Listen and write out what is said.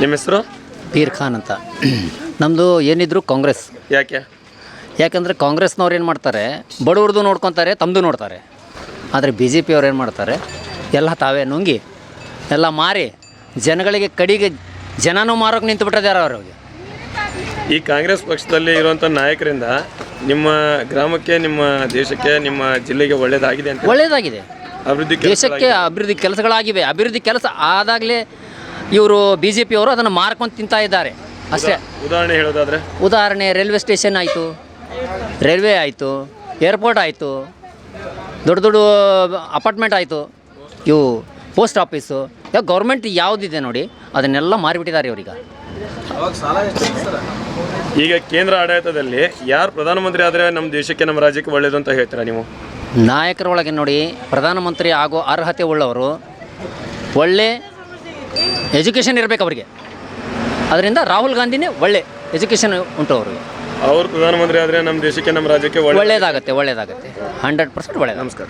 ನಿಮ್ಮ ಹೆಸರು? ಪೀರ್ ಖಾನ್ ಅಂತ. ನಮ್ಮದು ಏನಿದ್ರು ಕಾಂಗ್ರೆಸ್. ಯಾಕೆ? ಯಾಕಂದರೆ ಕಾಂಗ್ರೆಸ್ನವ್ರು ಏನು ಮಾಡ್ತಾರೆ ಬಡವ್ರದ್ದು ನೋಡ್ಕೊತಾರೆ ತಮ್ಮದು ನೋಡ್ತಾರೆ. ಆದರೆ ಬಿ ಜೆ ಪಿಯವ್ರು ಏನು ಮಾಡ್ತಾರೆ ಎಲ್ಲ ತಾವೇ ನುಂಗಿ ಎಲ್ಲ ಮಾರಿ ಜನಗಳಿಗೆ ಕಡಿಗೆ ಜನನೂ ಮಾರೋಕೆ ನಿಂತು ಬಿಟ್ಟಿದ್ದಾರೆ ಅವ್ರಿಗೆ? ಈ ಕಾಂಗ್ರೆಸ್ ಪಕ್ಷದಲ್ಲಿ ಇರುವಂಥ ನಾಯಕರಿಂದ ನಿಮ್ಮ ಗ್ರಾಮಕ್ಕೆ ನಿಮ್ಮ ದೇಶಕ್ಕೆ ನಿಮ್ಮ ಜಿಲ್ಲೆಗೆ ಒಳ್ಳೇದಾಗಿದೆ ಅಂತ ಒಳ್ಳೆಯದಾಗಿದೆ ಅಭಿವೃದ್ಧಿ ದೇಶಕ್ಕೆ ಅಭಿವೃದ್ಧಿ ಕೆಲಸಗಳಾಗಿವೆ. ಅಭಿವೃದ್ಧಿ ಕೆಲಸ ಆದಾಗಲೇ ಇವರು ಬಿ ಜೆ ಪಿಯವರು ಅದನ್ನು ಮಾರ್ಕೊಂಡು ತಿಂತಾ ಇದ್ದಾರೆ. ಅಷ್ಟೇ. ಉದಾಹರಣೆ ಹೇಳೋದಾದ್ರೆ? ಉದಾಹರಣೆ ರೈಲ್ವೆ ಸ್ಟೇಷನ್ ಆಯಿತು ರೈಲ್ವೆ ಆಯಿತು ಏರ್ಪೋರ್ಟ್ ಆಯಿತು ದೊಡ್ಡ ದೊಡ್ಡ ಅಪಾರ್ಟ್ಮೆಂಟ್ ಆಯಿತು. ಇವು ಪೋಸ್ಟ್ ಆಫೀಸು. ಯಾವ ಗೌರ್ಮೆಂಟ್ ಯಾವುದಿದೆ ನೋಡಿ ಅದನ್ನೆಲ್ಲ ಮಾರಿಬಿಟ್ಟಿದ್ದಾರೆ ಇವ್ರೀಗ. ಈಗ ಕೇಂದ್ರ ಆಡಳಿತದಲ್ಲಿ ಯಾರು ಪ್ರಧಾನಮಂತ್ರಿ ಆದರೆ ನಮ್ಮ ದೇಶಕ್ಕೆ ನಮ್ಮ ರಾಜ್ಯಕ್ಕೆ ಒಳ್ಳೇದು ಅಂತ ಹೇಳ್ತೀರಾ ನೀವು? ನಾಯಕರೊಳಗೆ ನೋಡಿ ಪ್ರಧಾನಮಂತ್ರಿ ಆಗೋ ಅರ್ಹತೆ ಉಳ್ಳವರು ಒಳ್ಳೆ ಎಜುಕೇಷನ್ ಇರಬೇಕು ಅವರಿಗೆ. ಅದರಿಂದ ರಾಹುಲ್ ಗಾಂಧಿನೇ ಒಳ್ಳೆ ಎಜುಕೇಷನ್ ಉಂಟು ಅವ್ರಿಗೆ. ಅವ್ರು ಪ್ರಧಾನಮಂತ್ರಿ ಆದರೆ ನಮ್ಮ ದೇಶಕ್ಕೆ ನಮ್ಮ ರಾಜ್ಯಕ್ಕೆ ಒಳ್ಳೆ ಒಳ್ಳೆಯದಾಗತ್ತೆ ಒಳ್ಳೇದಾಗತ್ತೆ. ಹಂಡ್ರೆಡ್ ಪರ್ಸೆಂಟ್ ಒಳ್ಳೇದು ನಮಸ್ಕಾರ.